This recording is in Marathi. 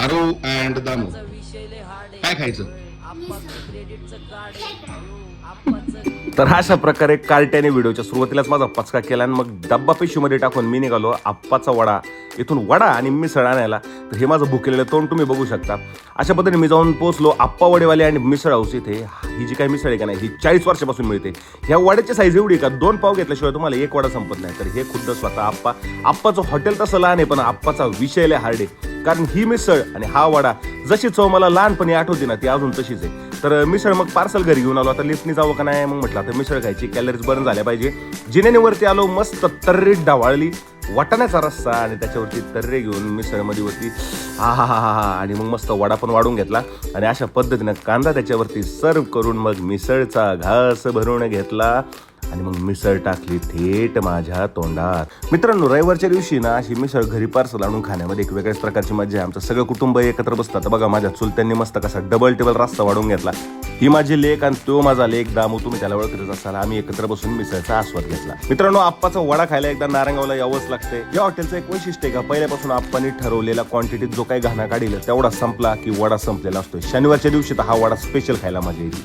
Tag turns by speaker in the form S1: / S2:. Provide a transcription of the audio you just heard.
S1: आरो अँड दामू काय खायचं?
S2: तर अशा प्रकारे कार्ट्याने व्हिडिओच्या सुरुवातीलाच माझा पचका केला आणि मग डब्बा पिशवीमध्ये टाकून मी निघालो आप्पाचा वडा. इथून वडा आणि मिसळ आणायला. तर हे माझं भुकेलेलं तोंड तुम्ही बघू शकता. अशा पद्धतीने मी जाऊन पोहोचलो आप्पा वडेवाले आणि मिसळ हाऊस इथे. ही जी काही मिसळ आहे का नाही ही चाळीस वर्षापासून मिळते. ह्या वड्याची साईज एवढी आहे का? दोन पाव घेतल्याशिवाय तुम्हाला एक वडा संपत नाही. तर हे खुद्द स्वतः आप्पा. आप्पाचं हॉटेल तसं लहान आहे पण आप्पाचा विषय लय हार्ड आहे. कारण ही मिसळ आणि हा वडा जशी चव मला लहानपणी आठवते ना ती अजून तशीच आहे. तर मिसळ मग पार्सल घरी घेऊन आलो. आता लिफ्टनी जावं का नाही? मग म्हटलं आता मिसळ खायची कॅलरीज बर्न झाल्या पाहिजे. जिनेने वरती आलो मस्त तर्री डावाळली वाटाण्याचा रस्सा आणि त्याच्यावरती तर्रे घेऊन मिसळमध्ये होती हा हा हा हा हा आणि मग मस्त वडा पण वाढून घेतला. आणि अशा पद्धतीनं कांदा त्याच्यावरती सर्व करून मग मिसळचा घास भरून घेतला. आणि मग मिसळ टाकली थेट माझ्या तोंडात. मित्रांनो रविवारच्या दिवशी ना अशी मिसळ घरी पार्सल आणून खाण्यामध्ये एक वेगळ्याच प्रकारची मजा आहे. आमचं सगळं कुटुंब एकत्र बसतात. बघा माझ्या चुलत्यांनी मस्त कसा डबल टेबल रस्ता वाढून घेतला. ही माझी लेख आणि तो माझा लेख. दामू तुम्ही त्याला ओळखतच असाल. आम्ही एकत्र बसून मिसळचा आस्वाद घेतला. मित्रांनो आप्पाचा वडा खायला एकदा नारंगावला यावंच लागते. या हॉटेलचं एक वैशिष्ट्य आहे का? पहिल्यापासून आप्पानी ठरवलेला क्वांटिटीत जो काही घाणा काढील तेवढा संपला की वडा संपलेला असतो शनिवारच्या दिवशी तर हा वडा स्पेशल खायला मजा येईल.